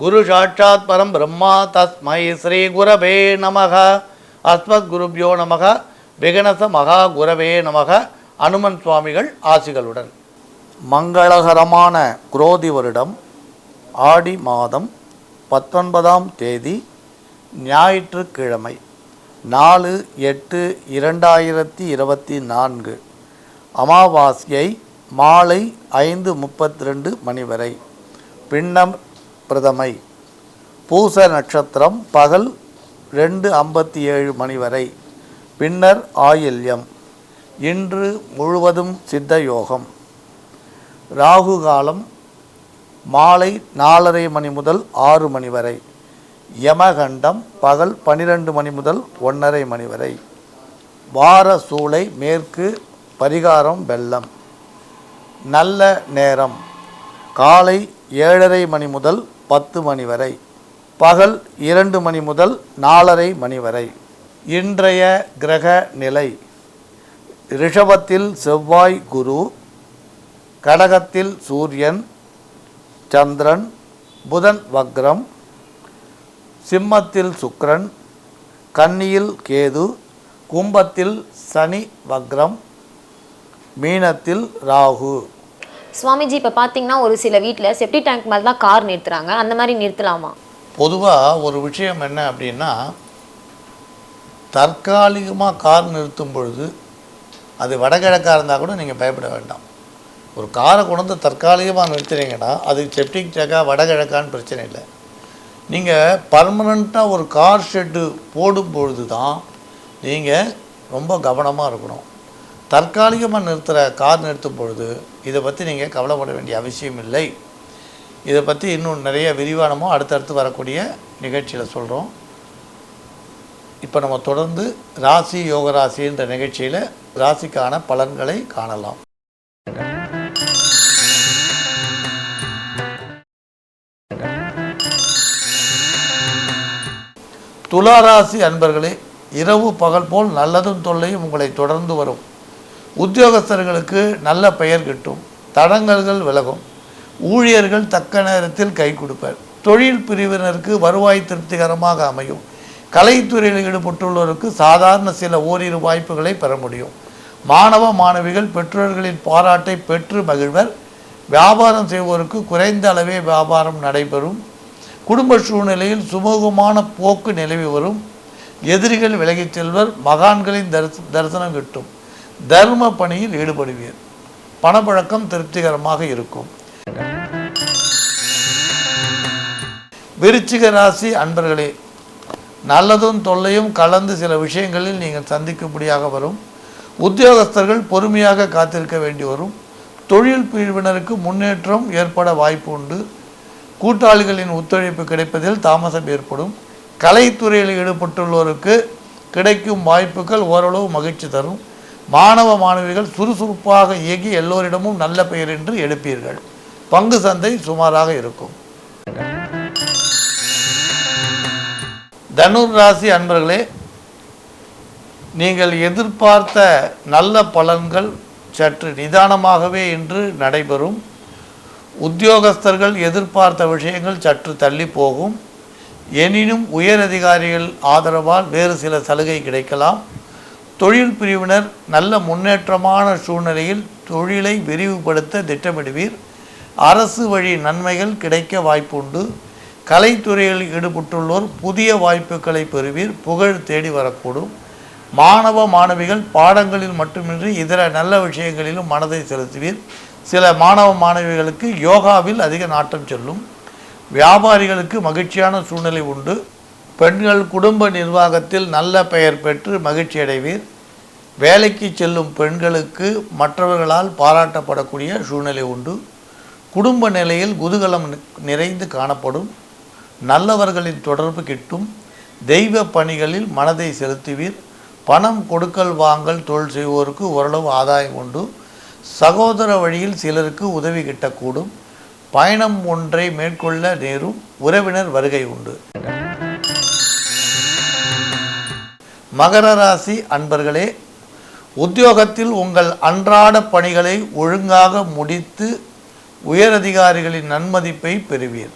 குரு சாட்சாத் பரம் பிரம்மா தஸ்மை ஸ்ரீ குரவே நமக. அஸ்மத் குருபியோ நமக. விகனச மகா குரவே நமக. அனுமன் சுவாமிகள் ஆசிகளுடன். மங்களகரமான குரோதி வருடம் ஆடி மாதம் பத்தொன்பதாம் தேதி ஞாயிற்றுக்கிழமை நாலு எட்டு இரண்டாயிரத்தி இருபத்தி நான்கு அமாவாஸ்யை மாலை ஐந்து முப்பத்தி ரெண்டு மணி வரை. பின்னம் பிரதமை. பூச நட்சத்திரம் பகல் ரெண்டு ஐம்பத்தி ஏழு மணி வரை. பின்னர் ஆயில்யம். இன்று முழுவதும் சித்த யோகம். ராகு காலம் மாலை நாலரை மணி முதல் ஆறு மணி வரை. யமகண்டம் பகல் பனிரெண்டு மணி முதல் ஒன்றரை மணி வரை. வார சூளை மேற்கு பரிகாரம் வெள்ளம். நல்ல நேரம். காலை ஏழரை மணி முதல் பத்து மணி வரை. பகல் இரண்டு மணி முதல் நாலரை மணி வரை. இன்றைய கிரக நிலை. ரிஷபத்தில் செவ்வாய் குரு கடகத்தில் சூரியன் சந்திரன் புதன் வக்ரம் சிம்மத்தில் சுக்ரன் கன்னியில் கேது கும்பத்தில் சனி வக்ரம் மீனத்தில் ராகு. சுவாமிஜி இப்போ பார்த்தீங்கன்னா ஒரு சில வீட்டில் செப்டி டேங்க் மேலே தான் கார் நிறுத்துறாங்க. அந்த மாதிரி நிறுத்தலாமா? பொதுவாக ஒரு விஷயம் என்ன அப்படின்னா தற்காலிகமாக கார் நிறுத்தும் பொழுது அது வடகிழக்காக இருந்தால் கூட நீங்கள் பயப்பட வேண்டாம். ஒரு காரை கொண்டு வந்து தற்காலிகமாக நிறுத்துறீங்கன்னா அது செப்டிக் டேக்கா வடகிழக்கான்னு பிரச்சனை இல்லை. நீங்கள் பர்மனண்ட்டாக ஒரு கார் ஷெட்டு போடும் பொழுது தான் நீங்கள் ரொம்ப கவனமாக இருக்கணும். தற்காலிகமாக நிறுத்துகிற கார் நிறுத்தும் பொழுது இதை பற்றி நீங்கள் கவலைப்பட வேண்டிய அவசியம் இல்லை. இதை பற்றி இன்னும் நிறைய விரிவானமோ அடுத்தடுத்து வரக்கூடிய நிகழ்ச்சியில் சொல்கிறோம் இப்போ நம்ம தொடர்ந்து ராசி யோக ராசின்ற நிகழ்ச்சியில் ராசிக்கான பலன்களை காணலாம். துளாராசி அன்பர்களே இரவு பகல் போல் நல்லதும் தொல்லையும் உங்களை தொடர்ந்து வரும். உத்தியோகஸ்தர்களுக்கு நல்ல பெயர் கிட்டும். தடங்கல்கள் விலகும். ஊழியர்கள் தக்க நேரத்தில் கை கொடுப்பர். தொழில் பிரிவினருக்கு வருவாய் திருப்திகரமாக அமையும். கலைத்துறையில் ஈடுபட்டுள்ளவருக்கு சாதாரண சில ஓரிரு வாய்ப்புகளை பெற முடியும். மாணவ மாணவிகள் பெற்றோர்களின் பாராட்டை பெற்று மகிழ்வர். வியாபாரம் செய்வோருக்கு குறைந்த அளவே வியாபாரம் நடைபெறும். குடும்ப சூழ்நிலையில் சுமூகமான போக்கு நிலவி வரும். எதிரிகள் விலகிச் செல்வர். மகான்களின் தரிசனம் கிட்டும். தர்ம பணியில் ஈடுபடுவீர். பணப்பழக்கம் திருப்திகரமாக இருக்கும். விருச்சிக ராசி அன்பர்களே நல்லதும் தொல்லையும் கலந்து சில விஷயங்களில் நீங்கள் சந்திக்கும்படியாக வரும். உத்தியோகஸ்தர்கள் பொறுமையாக காத்திருக்க வேண்டி வரும். தொழில் பிரிவினருக்கு முன்னேற்றம் ஏற்பட வாய்ப்பு உண்டு. கூட்டாளிகளின் ஒத்துழைப்பு கிடைப்பதில் தாமசம் ஏற்படும். கலைத்துறையில் ஈடுபட்டுள்ளோருக்கு கிடைக்கும் வாய்ப்புகள் ஓரளவு மகிழ்ச்சி தரும். மாணவ மாணவிகள் சுறுசுறுப்பாக இயங்கி எல்லோரிடமும் நல்ல பெயர் என்று எடுப்பீர்கள் பங்கு சந்தை சுமாராக இருக்கும். தனுர் ராசி அன்பர்களே நீங்கள் எதிர்பார்த்த நல்ல பலன்கள் சற்று நிதானமாகவே இன்று நடைபெறும். உத்தியோகஸ்தர்கள் எதிர்பார்த்த விஷயங்கள் சற்று தள்ளி போகும். எனினும் உயர் அதிகாரிகள் ஆதரவால் வேறு சில சலுகை கிடைக்கலாம். தொழில் பிரிவினர் நல்ல முன்னேற்றமான சூழ்நிலையில் தொழிலை விரிவுபடுத்த திட்டமிடுவீர். அரசு வழி நன்மைகள் கிடைக்க வாய்ப்புண்டு. கலைத்துறையில் ஈடுபட்டுள்ளோர் புதிய வாய்ப்புகளை பெறுவீர். புகழ் தேடி வரக்கூடும். மாணவ மாணவிகள் பாடங்களில் மட்டுமின்றி இதர நல்ல விஷயங்களிலும் மனதை செலுத்துவீர். சில மாணவ மாணவிகளுக்கு யோகாவில் அதிக நாட்டம் செல்லும். வியாபாரிகளுக்கு மகிழ்ச்சியான சூழ்நிலை உண்டு. பெண்கள் குடும்ப நிர்வாகத்தில் நல்ல பெயர் பெற்று மகிழ்ச்சி அடைவீர் வேலைக்கு செல்லும் பெண்களுக்கு மற்றவர்களால் பாராட்டப்படக்கூடிய சூழ்நிலை உண்டு. குடும்ப நிலையில் குதூகலம் நிறைந்து காணப்படும். நல்லவர்களின் தொடர்பு கிட்டும். தெய்வ பணிகளில் மனதை செலுத்துவீர். பணம் கொடுக்கல் வாங்கல் தொழில் செய்வோருக்கு ஓரளவு ஆதாயம் உண்டு. சகோதர வழியில் சிலருக்கு உதவி கிட்டக்கூடும். பயணம் ஒன்றை மேற்கொள்ள நேரும் உறவினர் வருகை உண்டு. மகர ராசி அன்பர்களே உத்தியோகத்தில் உங்கள் அன்றாட பணிகளை ஒழுங்காக முடித்து உயரதிகாரிகளின் நன்மதிப்பை பெறுவீர்.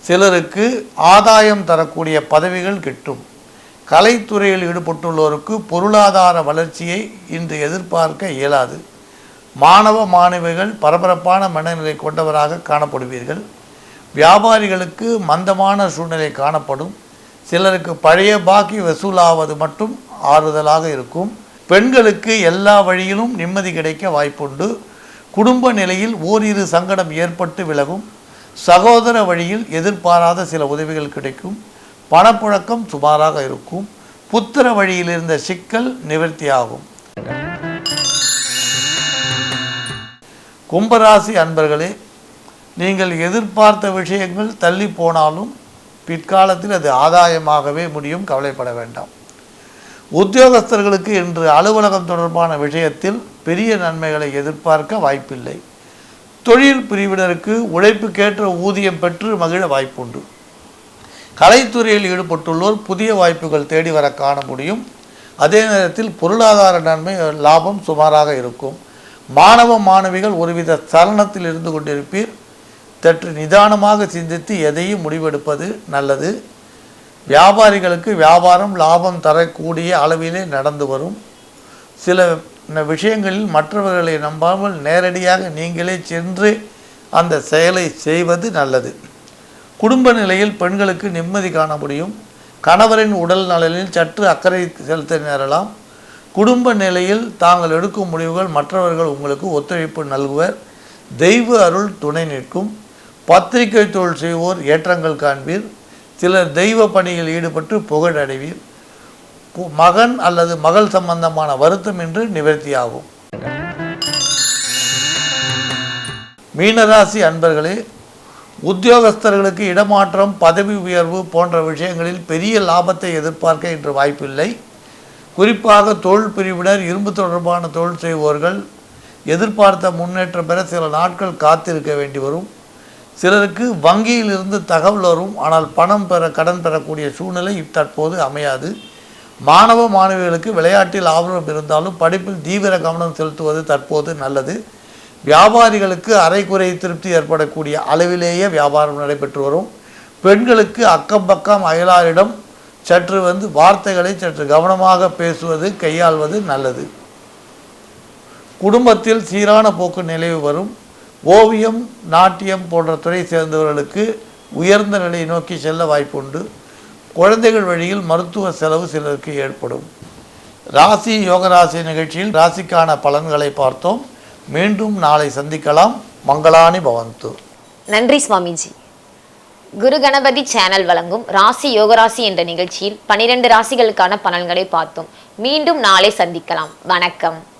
சிலருக்கு ஆதாயம் தரக்கூடிய பதவிகள் கிட்டும். கலைத்துறையில் ஈடுபட்டுள்ளோருக்கு பொருளாதார வளர்ச்சியை இன்று எதிர்பார்க்க இயலாது. மாணவ மாணவிகள் பரபரப்பான மனநிலை கொண்டவராக காணப்படுவீர்கள். வியாபாரிகளுக்கு மந்தமான சூழ்நிலை காணப்படும். சிலருக்கு பழைய பாக்கி வசூலாவது மட்டும் ஆறுதலாக இருக்கும். பெண்களுக்கு எல்லா வழியிலும் நிம்மதி கிடைக்க வாய்ப்புண்டு. குடும்ப நிலையில் ஓரிரு சங்கடம் ஏற்பட்டு விலகும். சகோதர வழியில் எதிர்பாராத சில உதவிகள் கிடைக்கும். பணப்புழக்கம் சுமாராக இருக்கும். புத்திர வழியில் இருந்த சிக்கல் நிவர்த்தியாகும். கும்பராசி அன்பர்களே நீங்கள் எதிர்பார்த்த விஷயங்கள் தள்ளி போனாலும் பிற்காலத்தில் அது ஆதாயமாகவே முடியும் கவலைப்பட வேண்டாம். உத்தியோகஸ்தர்களுக்கு இன்று அலுவலகம் தொடர்பான விஷயத்தில் பெரிய நன்மைகளை எதிர்பார்க்க வாய்ப்பில்லை. தொழில் பிரிவினருக்கு உழைப்புக்கேற்ற ஊதியம் பெற்று மகிழ வாய்ப்புண்டு. கலைத்துறையில் ஈடுபட்டுள்ளோர் புதிய வாய்ப்புகள் தேடி வர காண முடியும். அதே நேரத்தில் பொருளாதார நன்மை லாபம் சுமாராக இருக்கும். மாணவ மாணவிகள் ஒருவித சலனத்தில் இருந்து கொண்டிருப்பீர். சற்று நிதானமாக சிந்தித்து எதையும் முடிவெடுப்பது நல்லது. வியாபாரிகளுக்கு வியாபாரம் லாபம் தரக்கூடிய அளவிலே நடந்து வரும். சில விஷயங்களில் மற்றவர்களை நம்பாமல் நேரடியாக நீங்களே சென்று அந்த செயலை செய்வது நல்லது. குடும்ப நிலையில் பெண்களுக்கு நிம்மதி காண முடியும். கணவரின் உடல் நலனில் சற்று அக்கறை செலுத்த நேரலாம். குடும்ப நிலையில் தாங்கள் எடுக்கும் முடிவுகள் மற்றவர்கள் உங்களுக்கு ஒத்துழைப்பு நல்குவர். தெய்வ அருள் துணை நிற்கும். பத்திரிகை தொழில் செய்வோர் ஏற்றங்கள் காண்பீர். சிலர் தெய்வ பணியில் ஈடுபட்டு புகழ் அடைவீர். பு- மகன் அல்லது மகள் சம்பந்தமான வருத்தம் என்று நிவர்த்தியாகும். மீனராசி அன்பர்களே உத்தியோகஸ்தர்களுக்கு இடமாற்றம் பதவி உயர்வு போன்ற விஷயங்களில் பெரிய லாபத்தை எதிர்பார்க்க இன்று வாய்ப்பில்லை. குறிப்பாக தொழில் பிரிவினர் இரும்பு தொடர்பான தொழில் செய்வோர்கள் எதிர்பார்த்த முன்னேற்றம் பெற சில நாட்கள் காத்திருக்க வேண்டி வரும். சிலருக்கு வங்கியிலிருந்து தகவல் வரும் ஆனால் பணம் பெற கடன் பெறக்கூடிய சூழ்நிலை தற்போது அமையாது. மாணவ மாணவிகளுக்கு விளையாட்டில் ஆர்வம் இருந்தாலும் படிப்பில் தீவிர கவனம் செலுத்துவது தற்போது நல்லது. வியாபாரிகளுக்கு அரைக்குறை திருப்தி ஏற்படக்கூடிய அளவிலேயே வியாபாரம் நடைபெற்று வரும். பெண்களுக்கு அக்கம் பக்கம் அயலாரிடம் சற்று வந்து வார்த்தைகளை சற்று கவனமாக பேசுவது கையாள்வது நல்லது. குடும்பத்தில் சீரான போக்கு நிலைவு வரும். ஓவியம் நாட்டியம் போன்ற துறை சேர்ந்தவர்களுக்கு உயர்ந்த நிலையை நோக்கி செல்ல வாய்ப்புண்டு. குழந்தைகள் வழியில் மருத்துவ செலவு சிலருக்கு ஏற்படும். ராசி யோகராசி நிகழ்ச்சியில் ராசிக்கான பலன்களை பார்த்தோம். மீண்டும் நாளை சந்திக்கலாம். மங்களானி பவந்து. நன்றி சுவாமிஜி. குரு கணபதி சேனல் வழங்கும் ராசி யோகராசி என்ற நிகழ்ச்சியில் பனிரெண்டு ராசிகளுக்கான பலன்களை பார்த்தோம். மீண்டும் நாளை சந்திக்கலாம். வணக்கம்.